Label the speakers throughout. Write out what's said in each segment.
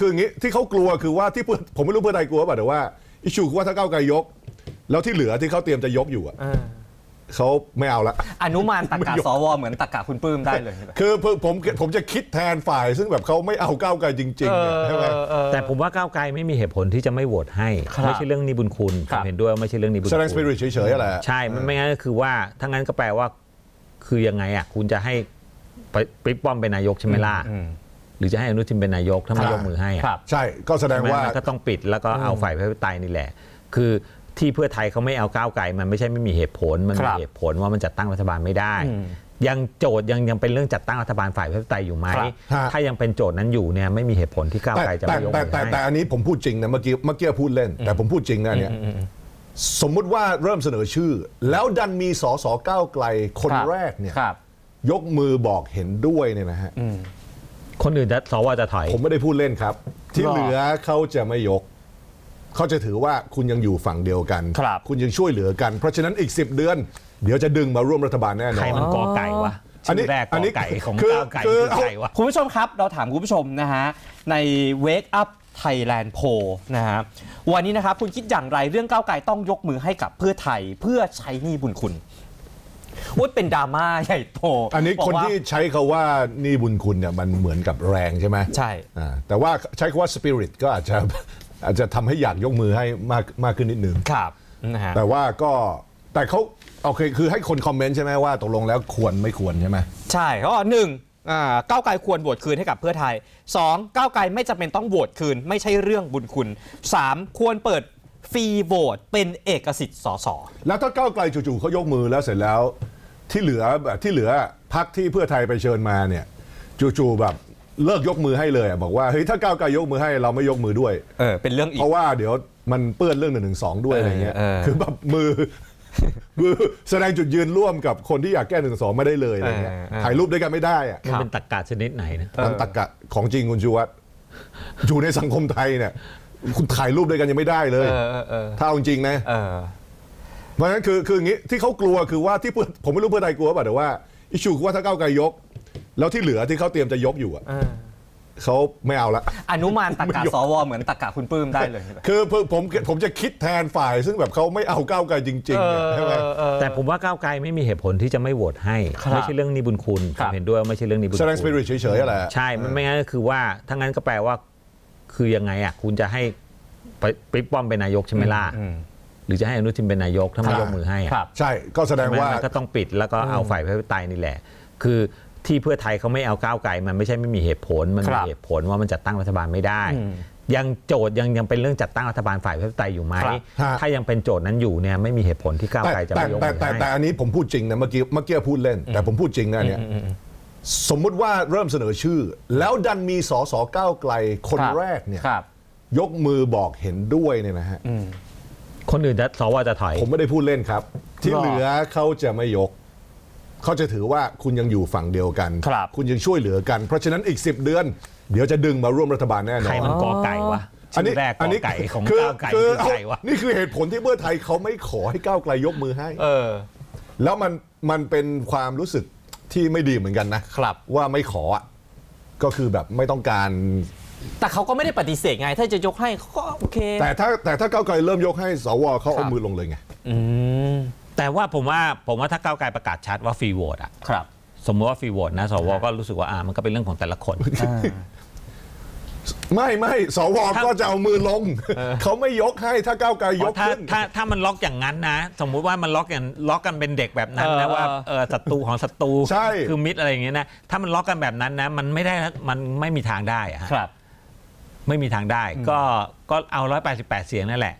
Speaker 1: คืออย่างนี้ที่เขากลัวคือว่าที่เพื่อผมไม่รู้เพื่อไทยกลัวป่ะแต่ว่าอิชูคือว่าถ้าก้าวไกลยก แล้วที่เหลือที่เขาเตรียมจะยกอยู่อะเขาไม่เอาละ
Speaker 2: อนุมานตัก
Speaker 1: ไม่
Speaker 2: กะ
Speaker 1: ยก
Speaker 2: สวเหมือนตักกะคุณปื้มได้เลยใช่ไหม
Speaker 1: คือผมผมผมจะคิดแทนฝ่าย ซึ่งแบบเขาไม่เอาก้าวไกลจริงๆอะใช่ไหม
Speaker 3: แต่ผมว่าก้าวไกลไม่มีเหตุผลที่จะไม่โหวตให้
Speaker 2: ครับ
Speaker 3: ไม่ใช่เรื่องนี้บุญคุณ
Speaker 2: ครั
Speaker 3: ผม
Speaker 2: บ
Speaker 3: เห็นด้วยว่าไม่ใช่เรื่องนี้บุญ
Speaker 1: แสดงส
Speaker 3: คุ
Speaker 1: ปิ
Speaker 3: ณ
Speaker 1: ริตเฉยๆแหละ
Speaker 3: ใช่มันไม่งั้นก็คือว่าถ้างั้นก็แปลว่า คือยังไงอะ คุณจะให้ไปปิ๊กป้อมเป็นนายกใช่ไหมล่ะ
Speaker 2: อืม
Speaker 3: หรือจะให้อนุทินเป็นนายกถ้าไม่ยกมือให้อะ
Speaker 2: ครับ
Speaker 1: ใช่ก็แสดง
Speaker 3: ใช่ไหม
Speaker 1: ว่า
Speaker 3: มันก็ต้องปิดแล้วก็เอาฝ่ายประชาธิปไตยนี่แหละ คือที่เพื่อไทยเขาไม่เอาก้าวไกลมันไม่ใช่ไม่มีเหตุผลมัน
Speaker 2: ค
Speaker 3: มี
Speaker 2: รับ
Speaker 3: เหตุผลว่ามันจัดตั้งรัฐบาลไม่ได้
Speaker 2: อืม
Speaker 3: ยังโจทย์ยังยังเป็นเรื่องจัดตั้งรัฐบาลฝ่ายประชาธิปไตยอยู่ไหม
Speaker 2: ครับ
Speaker 1: ฮะ
Speaker 3: ถ้ายังเป็นโจทย์นั้นอยู่เนี่ยไม่มีเหตุผลที่ก้าว
Speaker 1: แต่
Speaker 3: ไกลจะ
Speaker 1: แต่
Speaker 3: ไม่ยก
Speaker 1: แต่
Speaker 3: มือ
Speaker 1: แต่
Speaker 3: ให้
Speaker 1: แต่อันนี้ผมพูดจริงนะเมื่อกี้เมื่อกี้พูดเล่น แต่ผมพูดจริงนะเนี่ยสมมุติว่าเริ่มเสนอชื่อ แล้วดันมีสสก้าวไกลคน
Speaker 2: ครับ
Speaker 1: แรกเนี่ย
Speaker 2: ครับ
Speaker 1: ยกมือบอกเห็นด้วยเนี่ยนะฮะ
Speaker 3: คนอื่นจะสวจะถอย
Speaker 1: ผมไม่ได้พูดเล่นครับ ที่
Speaker 2: หรอ
Speaker 1: เหลือเขาจะไม่ยก เขาจะถือว่าคุณยังอยู่ฝั่งเดียวกัน
Speaker 2: ครับ
Speaker 1: ณยังช่วยเหลือกัน เพราะฉะนั้นอีก 10 เดือน เดี๋ยวจะดึงมาร่วมรัฐบาลแน่น
Speaker 3: ใค
Speaker 1: อ
Speaker 3: ร
Speaker 1: น
Speaker 3: มันกอไก่วะ
Speaker 1: อันนี้
Speaker 3: ชื่อแรกก
Speaker 1: อัน
Speaker 3: อ
Speaker 1: นี้
Speaker 3: ไก่ของ
Speaker 1: คือ
Speaker 3: ก้าวไก่
Speaker 1: คือ
Speaker 3: คือใครวะ
Speaker 2: คุณผู้ชมครับ เราถามคุณผู้ชมนะฮะ ใน Wake Up Thailand Poll นะฮะ วันนี้นะครับ คุณคิดอย่างไรเรื่องก้าวไกลต้องยกมือให้กับเพื่อไทยเพื่อใช้หนี้บุญคุณ อุ้ยเป็นดราม่าใหญ่โต
Speaker 1: อันนี้
Speaker 2: บก
Speaker 1: คน
Speaker 2: ว่า
Speaker 1: ที่ใช้คาว่านี่บุญคุณเนี่ยมันเหมือนกับแรงใช่ไหม
Speaker 2: ใช่
Speaker 1: อ่าแต่ว่าใช้คาว่าสปิริตก็อาจจะอาจจะทำให้อยากยกมือให้มากมากขึ้นนิดนึง
Speaker 2: ครับนะฮะ
Speaker 1: แต่ว่าก็แต่เขาโอเคคือให้คนคอมเมนต์ใช่ไหมว่าตกลงแล้วควรไม่ควรใช่ไหม
Speaker 2: ใช่เขาบอกหนึ่งอ่าก้าวไกลควรโหวตคืนให้กับเพื่อไทย 2. ก้าวไกลไม่จำเป็นต้องโหวตคืน ไม่ใช่เรื่องบุญคุณ 3. ควรเปิด ฟรีโหวตเป็นเอกสิทธิ์สส
Speaker 1: แล้วถ้าก้าวไกลจู่ๆเขายกมือแล้วเสร็จแล้ว ที่เหลือแบบที่เหลือพักที่เพื่อไทยไปเชิญมาเนี่ยจู่ๆแบบเลิกยกมือให้เลยอะบอกว่าเฮ้ยถ้าก้าวไกลยกมือให้เราไม่ยกมือด้วย
Speaker 2: เออเป็นเรื่องอี
Speaker 1: เพ
Speaker 2: ก
Speaker 1: ราะว่าเดี๋ยวมันเปื้อนเรื่องหนึ่งหนึ่งสองด้วยอะไรเงี้ย
Speaker 2: เออเออ
Speaker 1: คือแบบมือ มือแสดงจุดยืนร่วมกับคนที่อยากแก้หนึ่งสองไม่ได้เลยอะไรเงี้ย
Speaker 2: เออเออ
Speaker 1: ถ่ายรูปด้วยกันไม่ได้อะ
Speaker 3: มันเป็นตรกกะชนิดไหนนะ
Speaker 1: มันตะกะของจริงคุณชูวัตรอยู่ในสังคมไทยเนี่ย คุณถ่ายรูปด้วยกันยังไม่ได้เลย
Speaker 2: เออเออเออ
Speaker 1: ถ้าเอาจริงๆนะ
Speaker 2: เออ
Speaker 1: เพราะฉะนั้นคือคืออย่างนี้ที่เขากลัวคือว่าที่เพื่อผมไม่รู้เพื่อไทยกลัวป่ะแต่ว่าอิชูคือว่าถ้าก้าวไกลยก แล้วที่เหลือที่เขาเตรียมจะยกอยู่อะ
Speaker 2: เออ
Speaker 1: เขาไม่เอาละ
Speaker 2: อนุมานตักกะสวเหมือนตักกะคุณปื้มได้เลยใช่ไหม
Speaker 1: คือผมผมผมจะคิดแทนฝ่าย ซึ่งแบบเขาไม่เอาก้าวไกลจริงๆอะใช่ไหม
Speaker 3: แต่ผมว่าก้าวไกลไม่มีเหตุผลที่จะไม่โหวตให้
Speaker 2: ครับ
Speaker 3: ไม่ใช่เรื่องนี้บุญคุณ
Speaker 2: ครั
Speaker 3: ผม
Speaker 2: บ
Speaker 3: เห็นด้วยว่าไม่ใช่เรื่องนี้บุญ
Speaker 1: แสดงส
Speaker 3: คุ
Speaker 1: ปิ
Speaker 3: ณ
Speaker 1: ริตเฉยๆแหละ
Speaker 3: ใช่มันไม่งั้นก็คือว่าถ้างั้นก็แปลว่า คือยังไงอะคุณจะให้ไปปิ๊กป้อมเป็นนายกใช่ไหมล่ะ
Speaker 2: อืม
Speaker 3: หรือจะให้อนุทินเป็นนายกถ้าไม่
Speaker 1: ครับ
Speaker 3: ยกมือให้อะ
Speaker 2: ครับ
Speaker 1: ใช่ก็แสดง
Speaker 3: ใช่ไหม
Speaker 1: ว่า
Speaker 3: มันก็ต้องปิดแล้วก็เอาฝ่ายประชาธิปไตยนี่แหละ คือที่เพื่อไทยเขาไม่เอาก้าวไกลมันไม่ใช่ไม่มีเหตุผลมัน
Speaker 2: ค
Speaker 3: มี
Speaker 2: รับ
Speaker 3: เหตุผลว่ามันจัดตั้งรัฐบาลไม่ได้
Speaker 2: อืม
Speaker 3: ยังโจทย์ยังยังเป็นเรื่องจัดตั้งรัฐบาลฝ่ายประชาธิปไตยอยู่ไหม
Speaker 2: ครับ
Speaker 1: ฮะ
Speaker 3: ถ้ายังเป็นโจทย์นั้นอยู่เนี่ยไม่มีเหตุผลที่ก้าว
Speaker 1: แต่
Speaker 3: ไกลจะ
Speaker 1: แต่
Speaker 3: ไม่ยก
Speaker 1: แต่
Speaker 3: มือ
Speaker 1: แต่
Speaker 3: ให้
Speaker 1: แต่อันนี้ผมพูดจริงนะเมื่อกี้เมื่อกี้พูดเล่น แต่ผมพูดจริงนะเนี่ย สมมุติว่าเริ่มเสนอชื่อ แล้วดันมีสสก้าวไกลคน
Speaker 2: ครับ
Speaker 1: แรกเนี่ย
Speaker 2: ครับ
Speaker 1: ยกมือบอกเห็นด้วยเนี่ยนะฮะ
Speaker 3: คนอื่นจะสวจะถอย
Speaker 1: ผมไม่ได้พูดเล่นครับ ที่
Speaker 2: หรอ
Speaker 1: เหลือเขาจะไม่ยก เขาจะถือว่าคุณยังอยู่ฝั่งเดียวกัน
Speaker 2: ครับ
Speaker 1: ณยังช่วยเหลือกัน เพราะฉะนั้นอีก 10 เดือน เดี๋ยวจะดึงมาร่วมรัฐบาลแน่น
Speaker 3: ใค
Speaker 1: อ
Speaker 3: ร
Speaker 1: น
Speaker 3: มันกอไก่วะ
Speaker 1: อัน
Speaker 3: ชื่
Speaker 1: นี้
Speaker 3: อแรกก
Speaker 1: อัน
Speaker 3: อ
Speaker 1: นี้
Speaker 3: ไก่ของ
Speaker 1: คือ
Speaker 3: ก้าวไก่
Speaker 1: คื
Speaker 3: คือใครวะ
Speaker 1: นี่คือเหตุผลที่เพื่อไทยเขาไม่ขอให้ก้าวไกลยกมือให้
Speaker 2: เออ
Speaker 1: แล้วมันมันเป็นความรู้สึก ที่ไม่ดีเหมือนกันนะครับ ว่าไม่ขออะก็คือแบบไม่ต้องการ
Speaker 2: แต่เขาก็ไม่ได้ปฏิเสธไง ถ้าจะยกให้เขาก็โอเค
Speaker 1: แต่ถ้าแต่ถ้าก้าวไกลเริ่มยกให้สวเขา
Speaker 2: ค
Speaker 1: เอา
Speaker 2: รับ
Speaker 1: มือลงเลยไง
Speaker 2: อืม
Speaker 3: แต่ว่าผมว่าผมว่าถ้าก้าวไกลประกาศชัดว่าฟรีโหวตอะ
Speaker 2: ครับ
Speaker 3: สมมติว่าฟรีโหวตนะสวก็รู้สึกว่าอ่ามันก็เป็นเรื่องของแต่ละคน
Speaker 1: ไม่ไม่สว
Speaker 3: ถ้า
Speaker 1: ก็จะเอามือลง เขาไม่ยกให้ถ้าก้าวไกลยก
Speaker 3: ถ้า
Speaker 1: ขึ้น
Speaker 3: ถ้าถ้ามันล็อกอย่างนั้นนะ สมมุติว่ามันล็อกอย่างล็อกกันเป็นเด็กแบบนั้นนะ
Speaker 2: เออ
Speaker 3: ว่าเออศัตรูของศัตรู
Speaker 1: ใช่
Speaker 3: คือมิตรอะไรอย่างเงี้ยนะถ้ามันล็อกกันแบบนั้นนะมันไม่ได้มันไม่มีทางได้อะฮะ
Speaker 2: ครับ
Speaker 3: ไม่มีทางได้ ก็ก็เอา 188 เสียงนั่นแหละ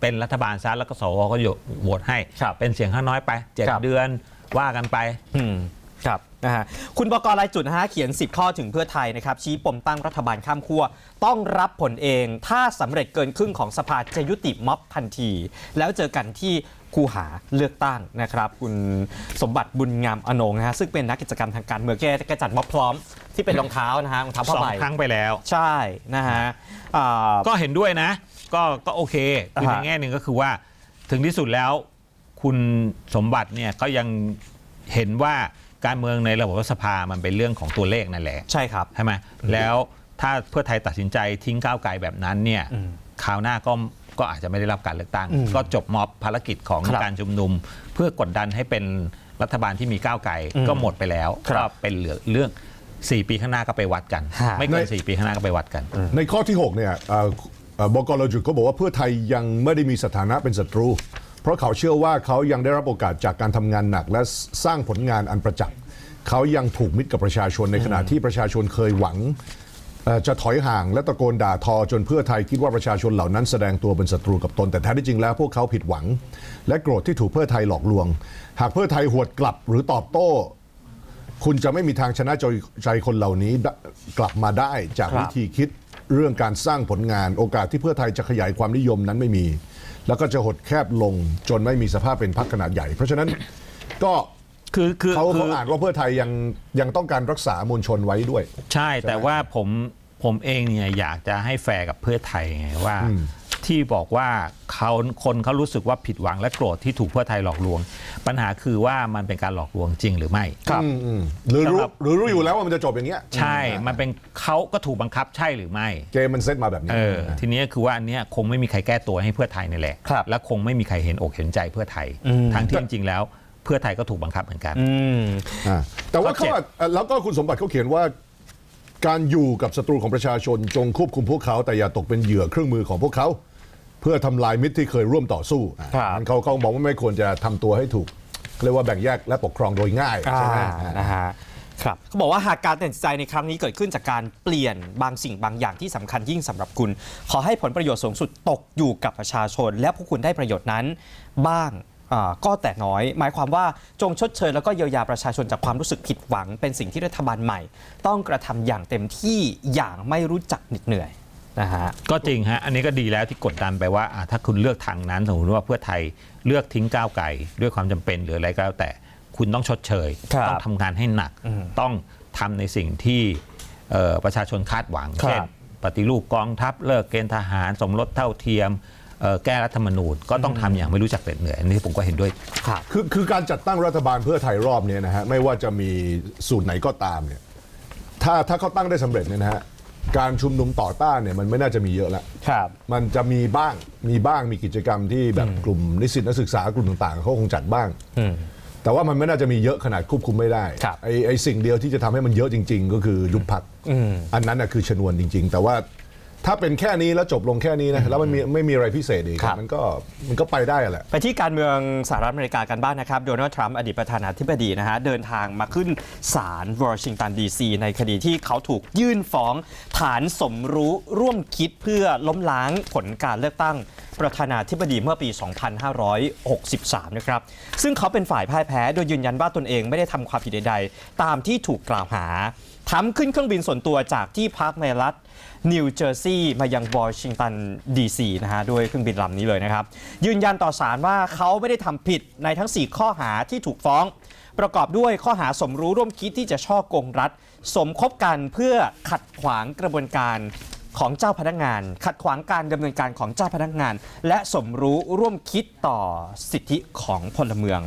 Speaker 3: เป็นรัฐบาลซะแล้วก็สวก็โหวตให้
Speaker 2: ครับ
Speaker 3: เป็นเสียงข้างน้อยไปเจ็ด
Speaker 2: ครับ
Speaker 3: เดือนว่ากันไป
Speaker 2: อืม ครับนะฮะคุณบกรายจุดนะฮะเขียน 10 ข้อถึงเพื่อไทยนะครับ ชี้ปมตั้งรัฐบาลข้ามขั้วต้องรับผลเอง ถ้าสำเร็จเกินครึ่งของสภาจะยุติม็อบทันที แล้วเจอกันที่คูหาเลือกตั้งนะครับ คุณสมบัติบุญงามอนงนะฮะซึ่งเป็นนักกิจกรรมทางการเมืองแกแกจัดม็อบพร้อมที่เป็นรองเท้านะฮะรองเท้าผ้า
Speaker 3: สอง
Speaker 2: ใบ
Speaker 3: ครั้งไปแล้ว
Speaker 2: ใช่นะฮะอ่า
Speaker 3: ก็เห็นด้วยนะ ก็ก็โอเคคือ
Speaker 2: อ่า
Speaker 3: ใน
Speaker 2: ฮะ
Speaker 3: แง่หนึ่งก็คือว่าถึงที่สุดแล้ว คุณสมบัติเนี่ยก็ยังเห็นว่า การเมืองในระบบรัฐสภามันเป็นเรื่องของตัวเลขนั่นแหละ
Speaker 2: ใช่ครับ
Speaker 3: ใช่ไหมแล้วถ้าเพื่อไทยตัดสินใจทิ้งก้าวไกลแบบนั้นเนี่ย
Speaker 2: อืม
Speaker 3: คราวหน้าก็ก็อาจจะไม่ได้รับการเลือกตั้ง
Speaker 2: อืม
Speaker 3: ก็จบม็อบภารกิจของ
Speaker 2: ครับ
Speaker 3: การชุมนุม เพื่อกดดันให้เป็นรัฐบาลที่มีก้าวไกล
Speaker 2: อืม
Speaker 3: ก็หมดไปแล้ว
Speaker 2: ครับ
Speaker 3: ก็เป็นเหลือเรื่อง 4 ปีข้างหน้าก็ไปวัดกัน
Speaker 2: ฮะ
Speaker 3: ไม่เกิน
Speaker 1: ใน
Speaker 3: 4ปีข้างหน้าก็ไปวัดกัน
Speaker 1: ในข้อที่ 6 เนี่ยเอ่อเอ่อบกรจุดก็บอกว่าเพื่อไทยยังไม่ได้มีสถานะเป็นศัตรู เพราะเขาเชื่อว่าเขายังได้รับโอกาสจากการทำงานหนัก และสร้างผลงานอันประจักษ์เขายังผูกมิตรกับประชาชนในขณะที่ประชาชนเคยหวังเอ่อจะถอยห่างและตะโกนด่าทอจนเพื่อไทยคิดว่าประชาชนเหล่านั้นแสดงตัวเป็นศัตรูกับตน แต่แท้ที่จริงแล้วพวกเขาผิดหวัง และโกรธที่ถูกเพื่อไทยหลอกลวง หากเพื่อไทยหวดกลับหรือตอบโต้ คุณจะไม่มีทางชนะใจใจคนเหล่านี้ได้กลับมาได้จาก
Speaker 2: ครับ
Speaker 1: วิธีคิดเรื่องการสร้างผลงาน โอกาสที่เพื่อไทยจะขยายความนิยมนั้นไม่มี แล้วก็จะหดแคบลงจนไม่มีสภาพเป็นพรรคขนาดใหญ่ เพราะฉะนั้นก็
Speaker 3: คือคือ
Speaker 1: เขา
Speaker 3: คื
Speaker 1: เขา
Speaker 3: อ
Speaker 1: อ่านว่าเพื่อไทยยังยังต้องการรักษามวลชนไว้ด้วย
Speaker 3: ใช่แต่ว่าผมผมเองเนี่ยอยากจะให้แฟร์กับเพื่อไทยไงว่า ที่บอกว่าเขาคนเขารู้สึกว่าผิดหวังและโกรธที่ถูกเพื่อไทยหลอกลวง ปัญหาคือว่ามันเป็นการหลอกลวงจริงหรือไม่
Speaker 1: อืมอืมหรือรู้
Speaker 3: ครับ
Speaker 1: หรือรู้อยู่แล้วว่ามันจะจบอย่างเงี้ย
Speaker 3: ใช่ มันเป็นเขาก็ถูกบังคับใช่หรือไม่
Speaker 1: เกมมันเซตมาแบบนี้
Speaker 3: เออทีนี้คือว่าอันเนี้ยคงไม่มีใครแก้ตัวให้เพื่อไทยนี่แหละ
Speaker 2: ครับ
Speaker 3: และคงไม่มีใครเห็นอกเห็นใจเพื่อไทย
Speaker 2: อืม
Speaker 3: ทั้งที่จริงๆแล้วเพื่อไทยก็ถูกบังคับเหมือนกัน
Speaker 2: อืม
Speaker 1: อ่าแต่ว่า
Speaker 3: ข้อ
Speaker 1: เขา
Speaker 3: เจ็ด
Speaker 1: อะเอ่อแล้วก็คุณสมบัติเขาเขียนว่า การอยู่กับศัตรูของประชาชนจงควบคุมพวกเขาแต่อย่าตกเป็นเหยื่อเครื่องมือของพวกเขา เพื่อทำลายมิตรที่เคยร่วมต่อสู้อะ
Speaker 2: ครับ
Speaker 1: งั้นเขาเขาบอกว่าไม่ควรจะทำตัวให้ถูกเรียกว่าแบ่งแยกและปกครองโดยง่ายใช่ไหม
Speaker 2: อ่านะฮะครับเขาบอกว่าหากการตัดสินใจในครั้งนี้เกิดขึ้นจากการเปลี่ยนบางสิ่งบางอย่างที่สำคัญยิ่งสำหรับคุณ ขอให้ผลประโยชน์สูงสุดตกอยู่กับประชาชน และพวกคุณได้ประโยชน์นั้นบ้างอ่าก็แต่น้อย หมายความว่าจงชดเชยแล้วก็เยียวยาประชาชนจากความรู้สึกผิดหวัง เป็นสิ่งที่รัฐบาลใหม่ ต้องกระทำอย่างเต็มที่อย่างไม่รู้จักเหน็ดเหนื่อย นะฮะ
Speaker 3: ก็จริงฮะอันนี้ก็ดีแล้วที่กดดันไปว่าอะถ้าคุณเลือกทางนั้นสมมติว่าเพื่อไทยเลือกทิ้งก้าวไกลด้วยความจำเป็นหรืออะไรก็แล้วแต่คุณต้องชดเชย
Speaker 2: ครับ
Speaker 3: ต้องทำงานให้หนัก
Speaker 2: อืม
Speaker 3: ต้องทำในสิ่งที่เอ่อประชาชนคาดหวัง
Speaker 2: ครับ
Speaker 3: เช่น ปฏิรูปกองทัพเลิกเกณฑ์ทหาร สมรสเท่าเทียมเอ่อแก้รัฐธรรมนูญก็ต้องทำอย่างไม่รู้จักเหน็ดเหนื่อยอันนี้ผมก็เห็นด้วย
Speaker 2: ครับ
Speaker 1: คือคือการจัดตั้งรัฐบาลเพื่อไทยรอบเนี้นะฮะไม่ว่าจะมีสูตรไหนก็ตามเนี่ยถ้าถ้าเขาตั้งได้สำเร็จเนี่ยนะฮะ การชุมนุมต่อต้านเนี่ยมันไม่น่าจะมีเยอะแล้ว
Speaker 2: ครับ
Speaker 1: มันจะมีบ้างมีบ้างมีกิจกรรมที่แบบกลุ่มนิสิตนักศึกษากลุ่มต่างๆเขาคงจัดบ้าง
Speaker 2: อืม
Speaker 1: แต่ว่ามันไม่น่าจะมีเยอะขนาดควบคุมไม่ได้
Speaker 2: ครับ
Speaker 1: ไอ้ไอ้สิ่งเดียวที่จะทำให้มันเยอะจริง ๆ ก็คือยุบพัก
Speaker 2: อืม
Speaker 1: อันนั้นนะคือชนวนจริง ๆ แต่ว่า ถ้าเป็นแค่นี้แล้วจบลงแค่นี้นะแล้วมันมีไม่มีอะไรพิเศษอีก
Speaker 2: ครับ
Speaker 1: มันก็มันก็ไปได้แหละ
Speaker 2: ไปที่การเมืองสหรัฐอเมริกากันบ้างนะครับ โดนัลด์ทรัมป์อดีตประธานาธิบดีนะฮะ เดินทางมาขึ้นศาลวอชิงตันดีซีในคดีที่เขาถูกยื่นฟ้องฐานสมรู้ร่วมคิดเพื่อล้มล้างผลการเลือกตั้งประธานาธิบดีเมื่อปี 2563 นะครับ ซึ่งเขาเป็นฝ่ายพ่ายแพ้ โดยยืนยันว่าตนเองไม่ได้ทำความผิดใดๆ ตามที่ถูกกล่าวหา ทำขึ้นเครื่องบินส่วนตัวจากที่พักในรัฐนิวเจอร์ซีย์มายังวอชิงตันดีซีนะฮะด้วยเครื่องบินลำนี้เลยนะครับ ยืนยันต่อศาลว่าเขาไม่ได้ทำผิดในทั้ง 4 ข้อหาที่ถูกฟ้อง ประกอบด้วยข้อหาสมรู้ร่วมคิดที่จะช่อกงรัฐ สมคบกันเพื่อขัดขวางกระบวนการของเจ้าพนักงาน ขัดขวางการดำเนินการของเจ้าพนักงาน และสมรู้ร่วมคิดต่อสิทธิของพลเมือง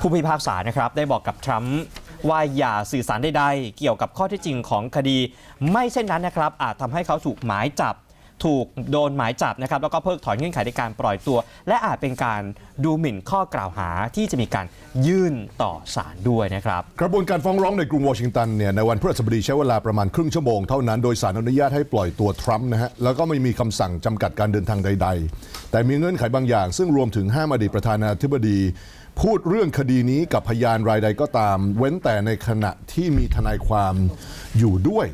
Speaker 2: ผู้พิพากษานะครับได้บอกกับทรัมป์ ว่าอย่าสื่อสารใดๆ เกี่ยวกับข้อท็จจริงของคดี ไม่เช่นนั้นนะครับ อาจทำให้เขาถูกหมายจับ ถูกโดนหมายจับนะครับแล้วก็เพิกถอนเงื่อนไขในการปล่อยตัว และอาจเป็นการดูหมิ่นข้อกล่าวหาที่จะมีการยื่นต่อศาลด้วยนะครับ
Speaker 1: กระบวนการฟ้องร้องในกรุงวอชิงตันเนี่ยในวันพฤหัสบดีใช้เวลาประมาณครึ่งชั่วโมงเท่านั้นโดยสารอนุญาตให้ปล่อยตัวทรัมป์นะฮะแล้วก็ไม่มีคำสั่งจำกัดการเดินทางใด ๆ แต่มีเงื่อนไขบางอย่าง ซึ่งรวมถึงห้ามอดีตประธานาธิบดี พูดเรื่องคดีนี้กับพยานรายใดก็ตาม เว้นแต่ในขณะที่มีทนายความอยู่ด้วย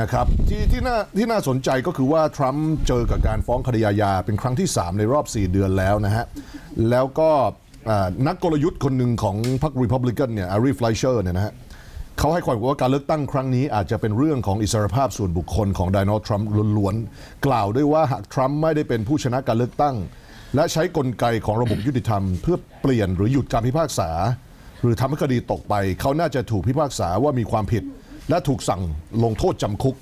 Speaker 1: นะครับที่ที่น่าที่น่าสนใจก็คือว่าทรัมป์เจอกับการฟ้องคดีอาญาเป็นครั้งที่ 3 ในรอบ 4 เดือนแล้วนะฮะ แล้วก็นักกลยุทธ์คนหนึ่งของพรรครีพับลิกันเนี่ยอารีฟไลเชอร์เนี่ยนะฮะเขาให้ความว่าการเลือกตั้งครั้งนี้อาจจะเป็นเรื่องของอิสรภาพส่วนบุคคลของโดนัลด์ทรัมป์ล้วนๆ กล่าวด้วยว่าหากทรัมป์ไม่ได้เป็นผู้ชนะการเลือกตั้ง และใช้กลไกของระบบยุติธรรม เพื่อเปลี่ยนหรือหยุดการพิพากษา หรือทำให้คดีตกไป เขาน่าจะถูกพิพากษาว่ามีความผิด และถูกสั่งลงโทษจำคุก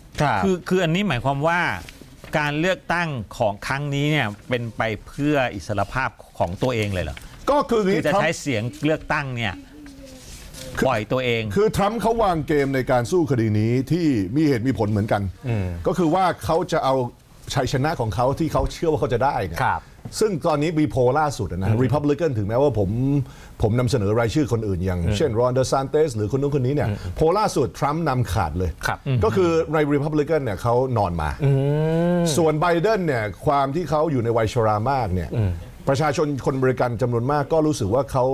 Speaker 3: คือคืออันนี้หมายความว่าการเลือกตั้งของครั้งนี้เนี่ยเป็นไปเพื่ออิสรภาพของตัวเองเลยเหรอ
Speaker 1: ก็คือ
Speaker 3: คือ
Speaker 1: งี้
Speaker 3: จะ
Speaker 1: ทรัม
Speaker 3: ใช้
Speaker 1: ป์
Speaker 3: เสียงเลือกตั้งเนี่ยปล่อยตัวเอง
Speaker 1: คือทรัมป์เขาวางเกมในการสู้คดีนี้ที่มีเหตุมีผลเหมือนกันก็คือว่าเขาจะเอาชัยชนะของเขาที่เขาเชื่อว่าเขาจะได้เนี่ย
Speaker 2: ครับ
Speaker 1: ซึ่งตอนนี้มีโพลล่าสุดอะนะรีพับลิกันถึงแม้ว่าผมผมนำเสนอรายชื่อคนอื่นอย่าง เช่นรอนเดอร์ซานเตสหรือคนนู้นคนนี้เนี่ยโพลล่าสุดทรัมป์นำขาดเลย
Speaker 2: ครับ
Speaker 1: ก็คือในรีพับลิกันเนี่ยเขานอนมา ส่วนไบเดนเนี่ยความที่เขาอยู่ในวัยชรามากเนี่ยประชาชนคนบริการจำนวนมากก็รู้สึกว่าเขา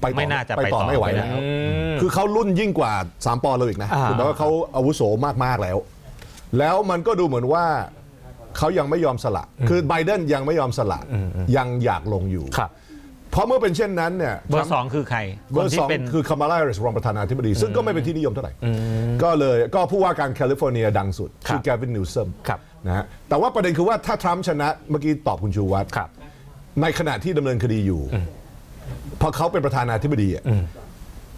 Speaker 1: ไปต่อ
Speaker 3: ไม่น่าจะ
Speaker 1: ไป
Speaker 3: ไป
Speaker 1: ต่อ
Speaker 3: ต่อ
Speaker 1: ไม่ไหว
Speaker 3: ไปแล้
Speaker 1: แล้ว
Speaker 3: ว
Speaker 1: คือเขารุ่นยิ่งกว่า3ปอเลยอีกนะ
Speaker 2: อ่า
Speaker 1: คือแปลว่าเขาอาวุโสมากๆแล้ว แล้วมันก็ดูเหมือนว่า เขายังไม่ยอมสละ คือไบเดนยังไม่ยอมสละ ยังอยากลงอยู่
Speaker 2: ครับ
Speaker 1: เพราะเมื่อเป็นเช่นนั้นเนี่ย
Speaker 3: เบอร์สองคือใคร
Speaker 1: เบ
Speaker 3: ค
Speaker 1: อนร์
Speaker 3: ที่
Speaker 1: สอง
Speaker 3: เป็น
Speaker 1: คือคามาลาแฮริสรองประธานาธิบดี ซึ่งก็ไม่เป็นที่นิยมเท่าไหร่ ก็เลยก็ผู้ว่าการแคลิฟอร์เนียดังสุด
Speaker 2: ครับ
Speaker 1: ชื่อแกวินนิวซัม
Speaker 2: ครับ
Speaker 1: นะฮะแต่ว่าประเด็นคือว่าถ้าทรัมป์ชนะเมื่อกี้ตอบคุณชูวัตร
Speaker 2: ครับ
Speaker 1: ในขณะที่ดำเนินคดีอยู่เพราะเขาเป็นประธานาธิบดีอะ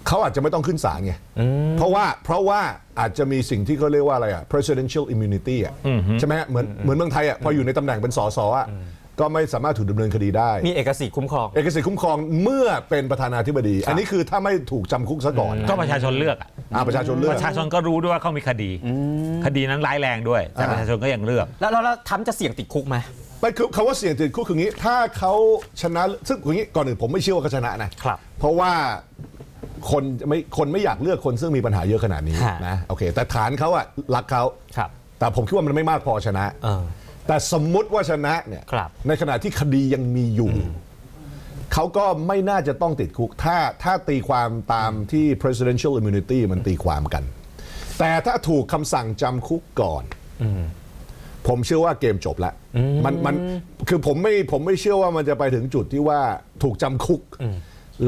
Speaker 1: เขาอาจจะไม่ต้องขึ้นศาลไงเพราะว่าเพราะว่าอาจจะมีสิ่งที่เขาเรียกว่าอะไรอะ presidential immunity อะใช่ไหมฮะเหมือนเหมือนเมืองไทยอะพออยู่ในตำแหน่งเป็นสสอะก็ไม่สามารถถูกดำเนินคดีได้
Speaker 2: มีเอกสิทธิ์คุ้มครอง
Speaker 1: เอกสิทธิ์คุ้มครองเมื่อเป็นประธานาธิบดี อันนี้คือถ้าไม่ถูกจำคุกซะก่อน
Speaker 3: ก็ประชาชนเลือกอะ
Speaker 1: อ่าประชาชนเลือก
Speaker 3: ประชาชนก็รู้ด้วยว่าเขามีคดี คดีนั้นร้ายแรงด้วย แต่
Speaker 1: อ่า
Speaker 3: ประชาชนก็ยังเลือก
Speaker 2: แล้วแล้วแล้วทรัมป์จะเสี่ยงติดคุกไหม
Speaker 1: ไม่คือคำว่าเสี่ยงติดคุกคืออย่างนี้ ถ้าเขาชนะซึ่งอย่างนี้ก่อนอื่นผมไม่เชื่อว่าเขาชนะนะครับเพราะว่า คนไม่คนไม่อยากเลือกคนซึ่งมีปัญหาเยอะขนาดนี้
Speaker 2: ฮะ
Speaker 1: นะโอเค แต่ฐานเขาอะรักเขา
Speaker 2: ครับ
Speaker 1: แต่ผมคิดว่ามันไม่มากพอชนะ
Speaker 2: เออ
Speaker 1: แต่สมมุติว่าชนะเนี่ย
Speaker 2: ครับ
Speaker 1: ในขณะที่คดียังมีอยู่ เขาก็ไม่น่าจะต้องติดคุก ถ้าถ้าตีความตามที่ presidential immunity มันตีความกัน แต่ถ้าถูกคำสั่งจำคุกก่อน ผมเชื่อว่าเกมจบแล้วมันมันคือผมไม่ผมไม่เชื่อว่ามันจะไปถึงจุดที่ว่าถูกจำคุก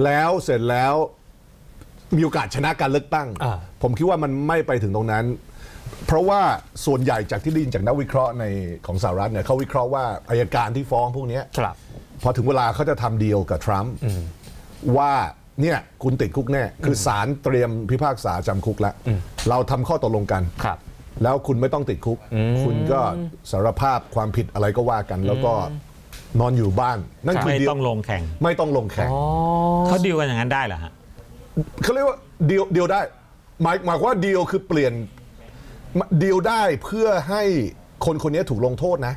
Speaker 1: แล้วเสร็จแล้ว มีโอกาสชนะการเลือกตั้ง
Speaker 2: อ่า
Speaker 1: ผมคิดว่ามันไม่ไปถึงตรงนั้น เพราะว่าส่วนใหญ่จากที่ได้ยินจากนักวิเคราะห์ในของสหรัฐเนี่ยเขาวิเคราะห์ว่าอายการที่ฟ้องพวกเนี้ย
Speaker 2: ครับ
Speaker 1: พอถึงเวลาเขาจะทำดีลกับทรัมป์ว่าเนี่ยคุณติดคุกแน่ คือศาลเตรียมพิพากษาจำคุกแล้ว เราทำข้อตกลงกัน
Speaker 2: ครับ
Speaker 1: แล้วคุณไม่ต้องติดคุก คุณก็สารภาพความผิดอะไรก็ว่ากัน แล้วก็นอนอยู่บ้าน นั่นคือ
Speaker 3: ไม่
Speaker 1: ดีล
Speaker 3: ต้องลงแข่ง
Speaker 1: ไม่ต้องลงแข่ง
Speaker 3: เขาดีลกันอย่างนั้นได้เหรอฮะ
Speaker 1: เขาเรียกว่าดีลดีลได้หมายหมายความว่าดีลคือเปลี่ยนดีลได้เพื่อให้คนคนนี้ถูกลงโทษนะ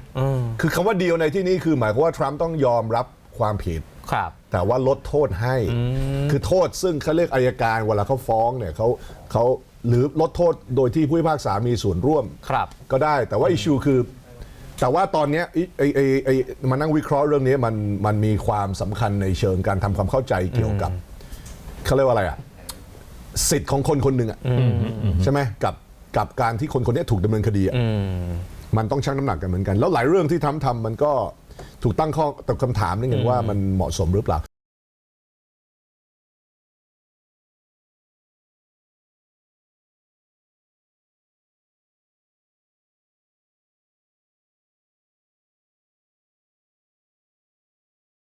Speaker 1: คือคำว่าดีลในที่นี้คือหมายความว่าทรัมป์ต้องยอมรับความผิด
Speaker 2: ครับ
Speaker 1: แต่ว่าลดโทษให้ คือโทษซึ่งเขาเรียกอายการเวลาเขาฟ้องเนี่ยเขาเขาหรือลดโทษโดยที่ผู้พิพากษามีส่วนร่วม
Speaker 2: ครับ
Speaker 1: ก็ได้ แต่ว่าอิชูคือ แต่ว่าตอนเนี้ยไอ้ไอ้ไอ้ไอ้มานั่งวิเคราะห์เรื่องนี้มันมันมีความสำคัญในเชิงการทำความเข้าใจเกี่ยวกับ เขาเรียกว่าอะไรอะสิทธิ์ของคนคนหนึ่งอะใช่ไหมกับกับการที่คนคนนี้ถูกดำเนินคดีอะมันต้องชั่งน้ำหนักกันเหมือนกัน แล้วหลายเรื่องที่ทำทำมันก็ถูกตั้งข้อแต่คำถามนี่ไงว่ามันเหมาะสมหรือเปล่า